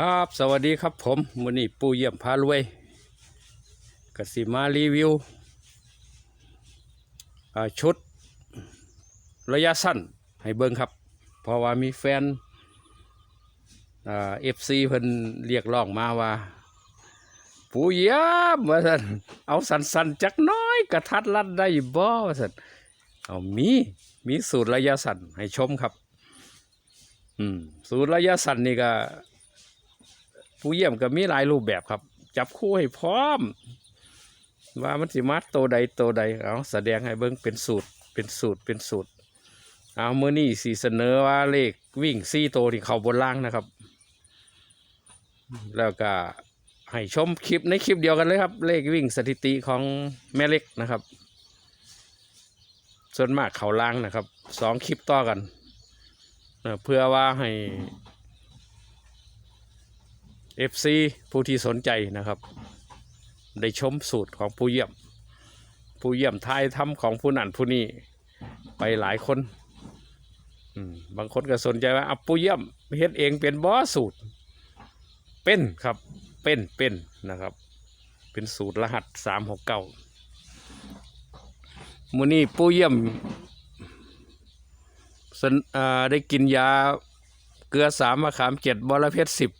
ครับ สวัสดีครับผมมือนี้ปูเยี่ยมพารวยกสิมารีวิวชุดระยะสั้นให้เบิ่งครับ เพราะว่ามีแฟนเอฟซีเพิ่นเรียกร้องมาว่า ปูเยี่ยมว่าสันเอาสันๆจักน้อยกระทัดรัดได้บ่ว่าสันเอามีมีสูตรระยะสั้นให้ชมครับ อืมสูตรระยะสั้นนี่ก็ ผู้เยี่ยมก็มีหลายรูปแบบครับ จับคู่ให้พร้อม ว่ามันสิมัดตัวใดตัวใดเอาแสดงให้เบิ่งเป็นสูตรเป็นสูตรเป็นสูตรเอาเมื่อนี้สีเสนอว่าเลขวิ่งซี่ตัวที่เขาบนล่างนะครับ แล้วก็ให้ชมคลิปในคลิปเดียวกันเลยครับ เลขวิ่งสถิติของแม่เล็กนะครับ ส่วนมากเขาล่างนะครับสองคลิปต่อกันเพื่อว่าให้ FC ผู้ที่สนใจนะครับ ได้ชมสูตรของผู้เยี่ยม ผู้เยี่ยมทายทำของผู้นั่นผู้นี้ไปหลายคนบางคนก็สนใจว่าอะผู้เยี่ยมเฮ็ดเองเป็นบอสูตร เป็นครับเป็นเป็นนะครับ เป็นสูตรรหัสสามหกเก้ามือนี้ผู้เยี่ยมได้กินยาเกลือสามมะขามเจ็ดบอระเพ็ดสิบ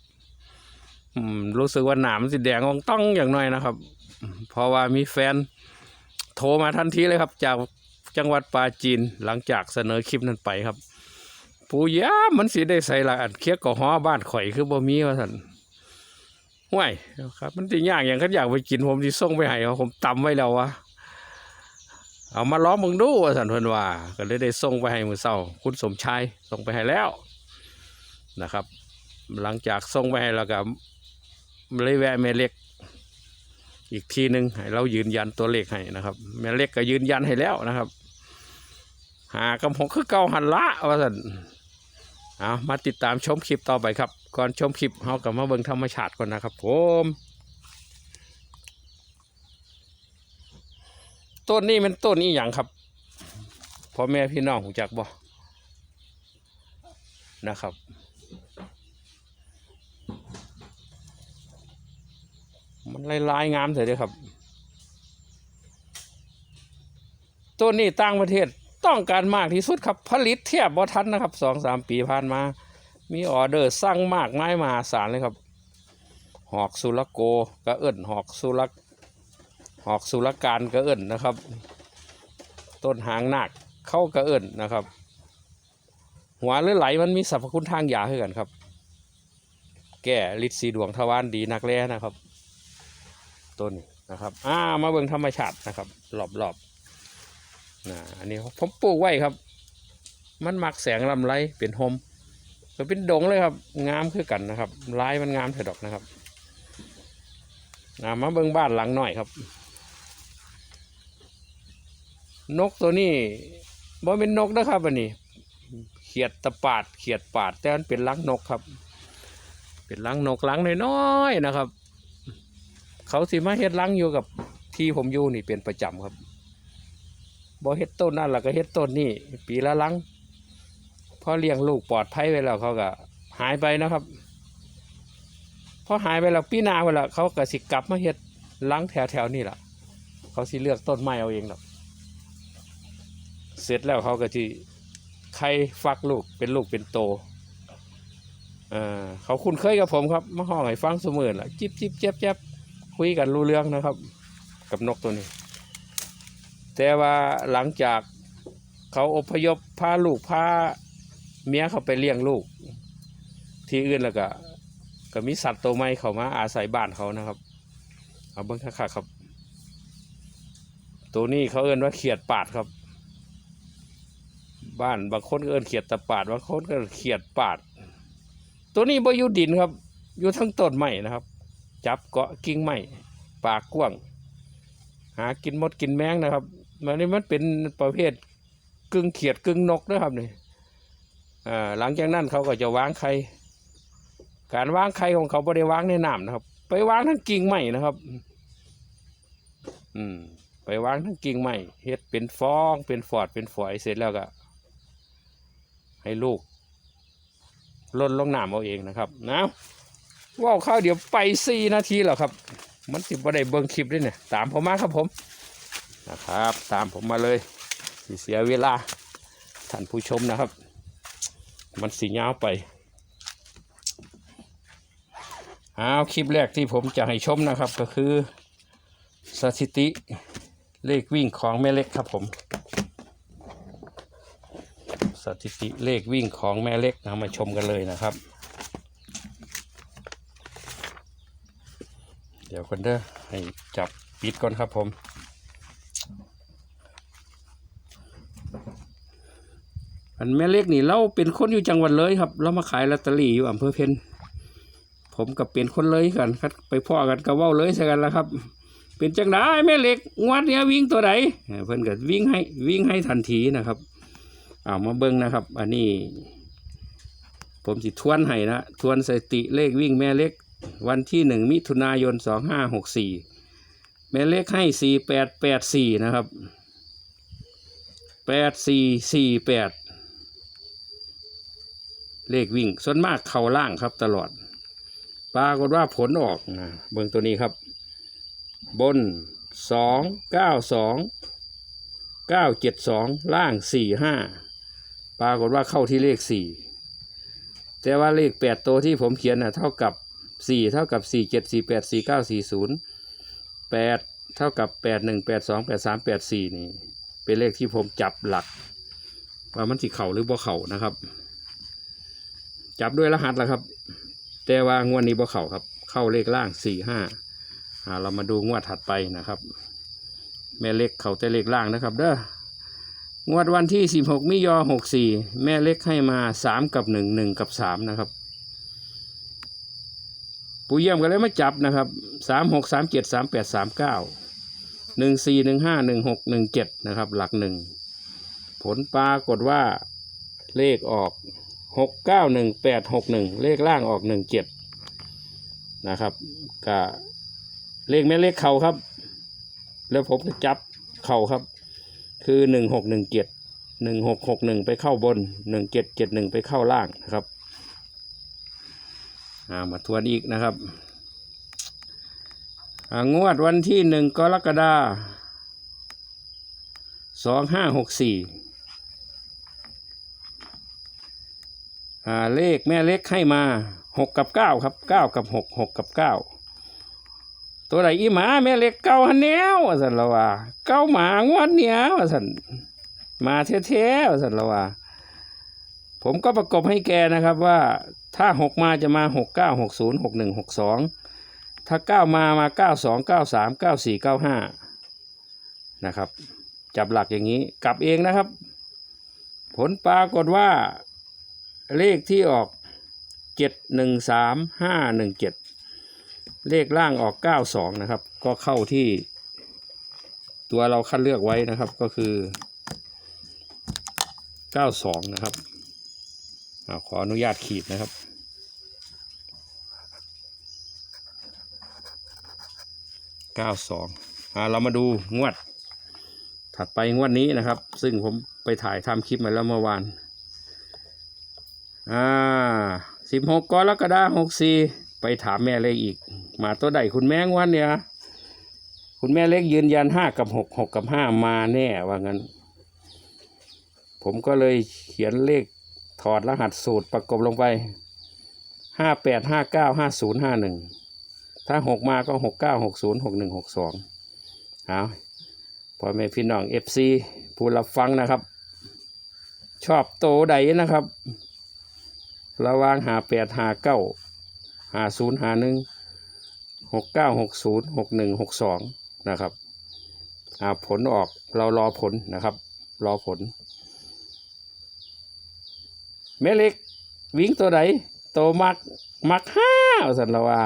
อืมรู้สึกว่าหนามสีแดงองต้องอย่างน้อยนะครับ เพราะว่ามีแฟนโทรมาทันทีเลยครับ จากจังหวัดปาจีนหลังจากเสนอคลิปนั้นไปครับปูยามันสีได้ใส่ละอันเคียกกอฮอบ้านข่อยคือบ่มีว่าสันห่วยครับ มันจะยากอย่างขันอยากไปกินผมที่ส่งไปให้เขาผมตำไว้แล้ววะเอามาล้อมมึงดูว่าสันเพิ่นว่า ก็เลยได้ส่งไปให้มือเศร้า คุณสมชายส่งไปให้แล้วนะครับ หลังจากส่งไปให้แล้วก็ เลยแวะแม่เล็ก อีกทีหนึ่งให้เรายืนยันตัวเลขให้นะครับแม่เล็กก็ยืนยันให้แล้วนะครับ หากำหงคือเก่าหันละว่าสันเอามาติดตามชมคลิปต่อไปครับ ก่อนชมคลิปเรากลับมาเบิ่งธรรมชาติก่อนนะครับผมต้นนี้เป็นต้นนี้อย่างครับพ่อแม่พี่น้องหูจักบ่นะครับ มันลายๆงามเถอะเด้อครับ ตัวนี้ต่างประเทศต้องการมากที่สุดครับ ผลิตเทียบบ่ทันนะครับสองสามปีผ่านมา มีออเดอร์สั่งมากมายมาศาลเลยครับ หอกสุรโกก็เอิ้นหอกสุรหอกสุรการก็เอิ้นนะครับ ต้นหางหนาคเข้าก็เอิ้นนะครับ หัวหรือไหลมันมีสรรพคุณทางยาให้กันครับ แก้ฤทธิ์สีดวงทวารดีนักแร้นะครับ ต้นนี้นะครับอ่ามาเบิ่งธรรมชาตินะครับรอบๆนะอันนี้ผมปลูกไว้ครับ มันมักแสงลำไรเป็นโฮมก็เป็นดงเลยครับ งามคือกันนะครับลายมันงามเถอะดอกนะครับอ่ามาเบิ่งบ้านหลังหน่อยครับ นกตัวนี้บ่เป็นนกนะครับอันนี้ เขียดตะปาดเขียดปาดแต่มันเป็นลังนกครับ เป็นลังนกลังน้อยๆนะครับ เขาสิมาเฮ็ดลังอยู่กับที่ผมอยู่นี่เป็นประจำครับบ่เฮ็ดต้นนั่นแล้วก็เฮ็ดต้นนี่ปีละลังพอเลี้ยงลูกปลอดภัยไว้แล้วเขาก็หายไปนะครับพอหายไปแล้วปีหน้าไปแล้วเขาก็สิกลับมาเฮ็ดลังแถวๆนี่แหละเขาสิเลือกต้นไม้เอาเองหรอกเสร็จแล้วเขาก็ที่ใครฟักลูกเป็นลูกเป็นโตเอ่อเขาคุ้นเคยกับผมครับมาห้องให้ฟังเสมอละจิบจิบเจ็บเจ็บ คุยกันรู้เรื่องนะครับ กับนกตัวนี้ แต่ว่าหลังจากเขาอพยพพาลูกพาเมียเขาไปเลี้ยงลูก ที่อื่นแล้วก็ก็มีสัตว์ตัวใหม่เขามาอาศัยบ้านเขานะครับ เอาเบิ้งค่ะครับ ตัวนี้เขาเอิ้นว่าเขียดปาดครับ บ้านบางคนเอิ้นเขียดตะปาดบางคนก็เอิ้นเขียดปาด ตัวนี้บ่อยู่ดินครับ อยู่ทั้งต้นไม้นะครับ จับเกาะกิ่งไม้ปากกว้าง หากินมดกินแมงนะครับมันนี่มันเป็นประเภทกึ่งเขียดกึ่งนกนะครับนี่หลังจากนั้นเขาก็จะวางไข่การวางไข่ของเขาไม่ได้วางในน้ำนะครับ ไปวางทั้งกิ่งไม้นะครับ อืม ไปวางทั้งกิ่งไม้เฮ็ดเป็นฟอง เป็นฟอดเป็นฝอยเสร็จแล้วก็ ให้ลูกล่นลงน้ำเอาเองนะครับนะ ว่าวข้าวเดี๋ยวไปสี่นาทีแล้วครับ มันสิดบ่ได้เบิ่งคลิปด้วยเนี่ยตามผมมาครับผมนะครับ ตามผมมาเลยสเสียเวลาท่านผู้ชมนะครับ มันสียาไปเอาคลิปแรกที่ผมจะให้ชมนะครับก็คือสถิติเลขวิ่งของแม่เล็กครับผม สถิติเลขวิ่งของแม่เล็กนะมาชมกันเลยนะครับ เดี๋ ยวคนเด้อให้จับปิดก่อนครับผมอันแม่เล็กนี่เราเป็นคนอยู่จังหวัดเลยครับ เรามาขายลอตเตอรี่อยู่อำเภอเพนผมกับเป็นคนเลยกันครับไปพ่อกันก็เว้าเลยใส่กันแล้วครับ เป็นจังไดแม่เล็กงวดเนี้ยวิ่งตัวไหนเพิ่อนก็วิ่งให้วิ่งให้ทันทีนะครับเอามาเบิ้งนะครับ อันนี้ ผมสิทวนให้นะทวนสติเลขวิ่งแม่เล็ก วันที่หนึ่งมิถุนายนสองห้าหกสี่แม่เล็กให้สี่แปดแปดสี่นะครับแปดสี่สี่แปดเลขวิ่ง ส่วนมากเข่าล่างครับตลอด ปรากฏว่าผลออกนะเบิ้งตัวนี้ครับ บนสองเก้าสองเก้าเจ็ดสองล่างสี่ห้าปรากฏว่าเข้าที่เลขสี่แต่ว่าเลขแปดตัวที่ผมเขียนน่ะเท่ากับ สี่เท่ากับสี่เจ็ดสี่แปดสี่เก้าสี่ศูนย์แปดเท่ากับแปดหนึ่งแปดสองแปดสามแปดสี่นี่ เป็นเลขที่ผมจับหลักว่ามันสิเข่าหรือบ่เข่านะครับ จับด้วยรหัสละครับ แต่ว่างวดนี้บ่เข่าครับ เข้าเลขล่างสี่ห้าอ่าเรามาดูงวดถัดไปนะครับ แม่เล็กเข่าแต่เลขล่างนะครับ เด้องวดวันที่16มิยอ64แม่เล็กให้มา3กับ1 1กับ3นะครับ ปูเยี่ยมกันเลยมาจับนะครับ3 6 3 7 3 8 3 9 1 4 1 5 1 6 1 7นะครับ หลักหนึ่งผลปรากฏว่าเลขออก6 9 1 8 6 1เลขล่างออก1 7นะครับก็เลขแม่เลขเข่าครับ แล้วผมก็จับเข่าครับ คือหนึ่งหกหนึ่งเจ็ดหนึ่งหกหกหนึ่งไปเข้าบนหนึ่งเจ็ดเจ็ดหนึ่งไปเข้าล่างนะครับ อ่ามาทวนอีกนะครับงวดวันที่หนึ่งกรกฎาสองห้าหกสี่เลขแม่เล็กให้มาหกกับเก้าครับเก้ากับหกหกกับเก้าตัวไหนอีหมาแม่เล็กเก้าหันแนวว่าสันละว่าเก้าหมางวดเนี้ยว่าสันมาแท้ๆว่าสันละว่า ผมก็ประกบให้แกนะครับว่าถ้าหกมาจะมาหกเก้าหกศูนย์หกหนึ่งหกสองถ้าเก้ามามาเก้าสองเก้าสามเก้าสี่เก้าห้านะครับ จับหลักอย่างนี้กลับเองนะครับ ผลปรากฏว่าเลขที่ออกเจ็ดหนึ่งสามห้าหนึ่งเจ็ดเลขล่างออก 92 นะครับ ก็เข้าที่ตัวเราคัดเลือกไว้นะครับก็คือ 92 นะครับ ขออนุญาตขีดนะครับ92อ่าเรามาดูงวด ถัดไปงวดนี้นะครับ ซึ่งผมไปถ่ายทำคลิปมาแล้วเมื่อวาน อ่า16กรกฎาคม64ไปถามแม่เล็กอีก มาตัวใดคุณแม่งวันเนี่ย คุณแม่เล็กยืนยันห้ากับหกหกกับห้ามาแน่ว่างั้น ผมก็เลยเขียนเลข ถอดรหัสสูตรประกบลงไปห้าแปดห้าเก้าห้าศูนย์ห้าหนึ่งถ้าหกมาก็หกเก้าหกศูนย์หกหนึ่งหกสองเอาพ่อแม่พี่น้องเอฟซีผู้รับฟังนะครับ ชอบโตใดนะครับ ระวางหาแปดหาเก้าหาศูนย์หาหนึ่งหกเก้าหกศูนย์หกหนึ่งหกสองนะครับอ่าผลออกเรารอผลนะครับ รอผล แม่เล็กวิ่งตัวไหนโตมักมักห้าสันละว่า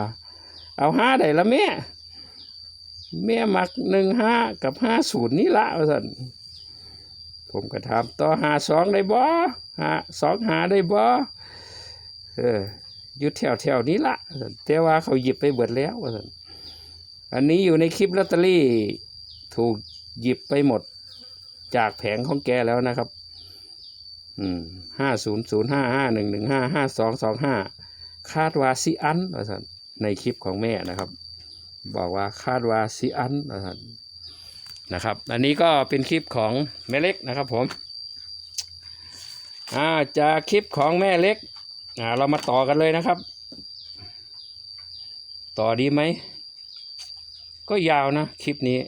เอาห้าได้ละแม่แม่มักหนึ่งห้ากับห้าศูนย์นี่ละสันผมก็ถามต่อหาสองได้บ่หาสองหาได้บ่เอออยู่แถวแถวนี้ละแต่ว่าเขาหยิบไปเบิดแล้วว่าซั่นอันนี้อยู่ในคลิปลอตเตอรี่ถูกหยิบไปหมดจากแผงของแกแล้วนะครับ ห้าศูนย์ศูนย์ห้าห้าหนึ่งหนึ่งห้าห้าสองสองห้าคาดว่าสิอันว่าสันในคลิปของแม่นะครับ บอกว่าคาดว่าซีอันนะครับนะครับ อันนี้ก็เป็นคลิปของแม่เล็กนะครับผมอ่าจากคลิปของแม่เล็กอ่าเรามาต่อกันเลยนะครับ ต่อดีไหม ก็ยาวนะคลิปนี้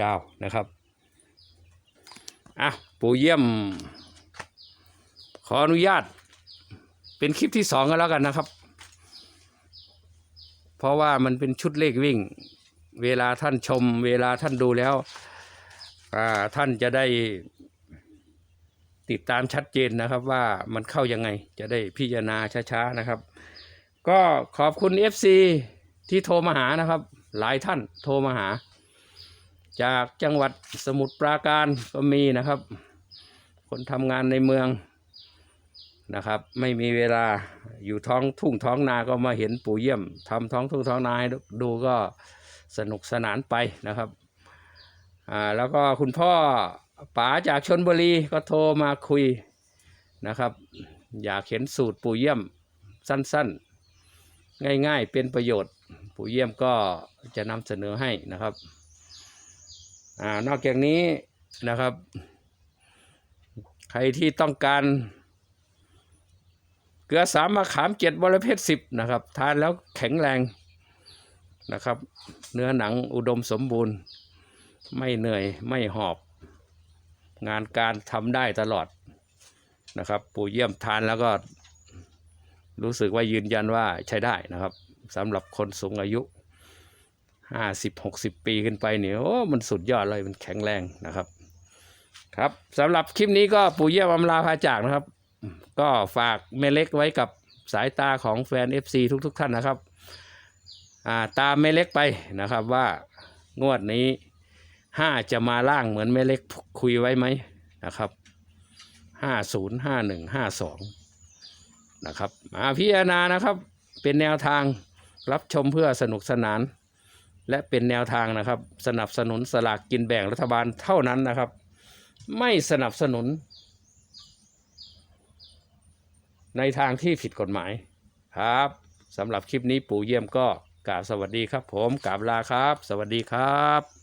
ยาวนะครับอะปู่เยี่ยม ขออนุญาต เป็นคลิปที่สองกันแล้วกันนะครับ เพราะว่ามันเป็นชุดเลขวิ่ง เวลาท่านชม เวลาท่านดูแล้วอ่าท่านจะได้ติดตามชัดเจนนะครับว่ามันเข้ายังไงจะได้พิจารณาช้าๆนะครับ ก็ขอบคุณ FC ที่โทรมาหานะครับ หลายท่านโทรมาหา จากจังหวัดสมุทรปราการก็มีนะครับ คนทำงานในเมืองนะครับ ไม่มีเวลาอยู่ท้องทุ่งท้องนาก็มาเห็นปู่เยี่ยมทำท้องทุ่งท้องนาให้ดูก็สนุกสนานไปนะครับอ่าแล้วก็คุณพ่อป๋าจากชนบุรีก็โทรมาคุยนะครับ อยากเห็นสูตรปู่เยี่ยมสั้นๆ ง่ายๆเป็นประโยชน์ ปู่เยี่ยมก็จะนำเสนอให้นะครับ อ่านอกจากนี้นะครับ ใครที่ต้องการ เกลือสามมะขามเจ็ดบรเพศสิบนะครับ ทานแล้วแข็งแรงนะครับ เนื้อหนังอุดมสมบูรณ์ ไม่เหนื่อยไม่หอบ งานการทำได้ตลอดนะครับ ปู่เยี่ยมทานแล้วก็รู้สึกว่ายืนยันว่าใช้ได้นะครับสำหรับคนสูงอายุ ห้าสิบหกสิบปีขึ้นไปเนี่ยโอ้มันสุดยอดเลยมันแข็งแรงนะครับ ครับสำหรับคลิปนี้ก็ปู่เยี่ยมอำลาพาจากนะครับ ก็ฝากแม่เล็กไว้กับสายตาของแฟน FC ทุกๆท่านนะครับอ่าตามแม่เล็กไปนะครับว่างวดนี้ห้าจะมาล่างเหมือนแม่เล็กคุยไว้ไหมนะครับห้าศูนย์ห้าหนึ่งห้าสองนะครับมาพิจารณานะครับเป็นแนวทางรับชมเพื่อสนุกสนาน และเป็นแนวทางนะครับ สนับสนุนสลากกินแบ่งรัฐบาลเท่านั้นนะครับ ไม่สนับสนุน ในทางที่ผิดกฎหมายครับสำหรับคลิปนี้ปู่เยี่ยมก็กราบสวัสดีครับ ผมกราบลาครับ สวัสดีครับ